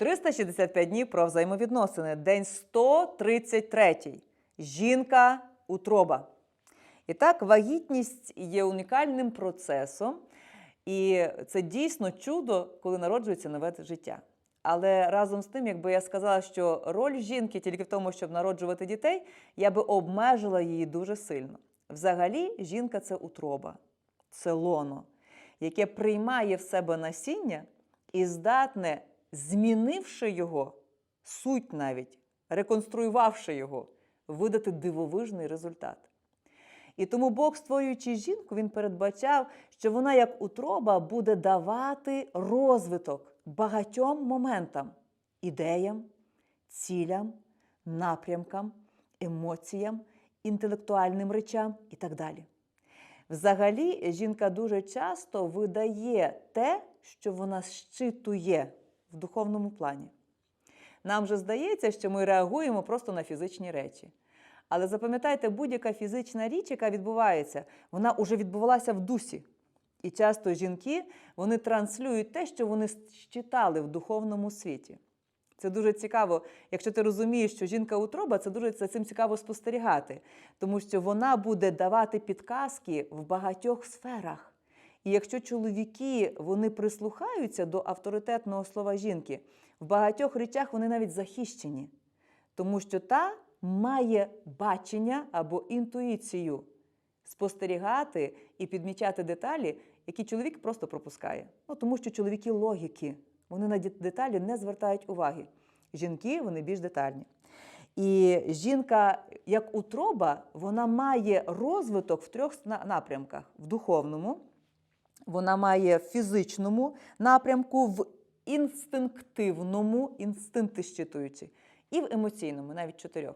365 днів про взаємовідносини. День 133. Жінка утроба. І так, вагітність є унікальним процесом, і це дійсно чудо, коли народжується нове життя. Але разом з тим, якби я сказала, що роль жінки тільки в тому, щоб народжувати дітей, я би обмежила її дуже сильно. Взагалі, жінка це утроба, це лоно, яке приймає в себе насіння і здатне, змінивши його, суть навіть, реконструювавши його, видати дивовижний результат. І тому Бог, створюючи жінку, він передбачав, що вона, як утроба, буде давати розвиток багатьом моментам, ідеям, цілям, напрямкам, емоціям, інтелектуальним речам і так далі. Взагалі, жінка дуже часто видає те, що вона щитує в духовному плані. Нам же здається, що ми реагуємо просто на фізичні речі. Але запам'ятайте, будь-яка фізична річ, яка відбувається, вона вже відбувалася в дусі. І часто жінки вони транслюють те, що вони читали в духовному світі. Це дуже цікаво. Якщо ти розумієш, що жінка утроба, це дуже за цим цікаво спостерігати, тому що вона буде давати підказки в багатьох сферах. І якщо чоловіки вони прислухаються до авторитетного слова жінки, в багатьох речах вони навіть захищені, тому що та має бачення або інтуїцію спостерігати і підмічати деталі, які чоловік просто пропускає. Ну, тому що чоловіки логіки, вони на деталі не звертають уваги. Жінки вони більш детальні. І жінка, як утроба, вона має розвиток в трьох напрямках: в духовному, вона має в фізичному напрямку, в інстинктивному, інстинкти щитуючі, і в емоційному, навіть чотирьох.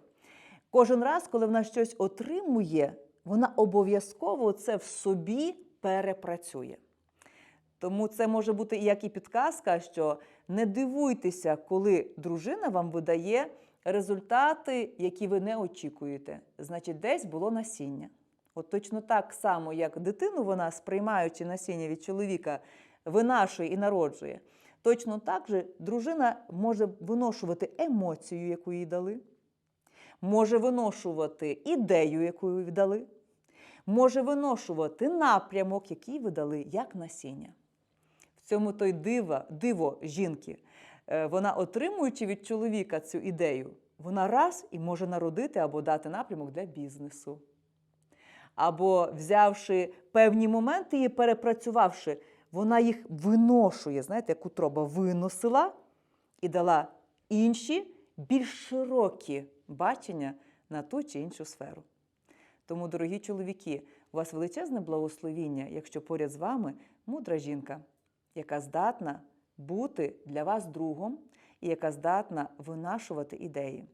Кожен раз, коли вона щось отримує, вона обов'язково це в собі перепрацює. Тому це може бути як і підказка, що не дивуйтеся, коли дружина вам видає результати, які ви не очікуєте. Значить, десь було насіння. От точно так само, як дитину вона, сприймаючи насіння від чоловіка, винашує і народжує. Точно так же дружина може виношувати емоцію, яку їй дали, може виношувати ідею, яку їй дали, може виношувати напрямок, який ви дали, як насіння. В цьому той дива, диво жінки. Е, Вона, отримуючи від чоловіка цю ідею, вона раз і може народити або дати напрямок для бізнесу. Або взявши певні моменти і перепрацювавши, вона їх виношує, знаєте, як утроба виносила і дала інші, більш широкі бачення на ту чи іншу сферу. Тому, дорогі чоловіки, у вас величезне благословіння, якщо поряд з вами мудра жінка, яка здатна бути для вас другом і яка здатна винашувати ідеї.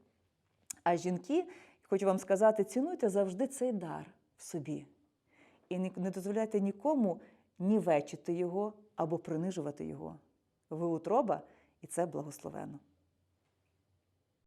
А жінки, хочу вам сказати, цінуйте завжди цей дар в собі. І не дозволяйте нікому нівечити його або принижувати його. Ви утроба, і це благословенно.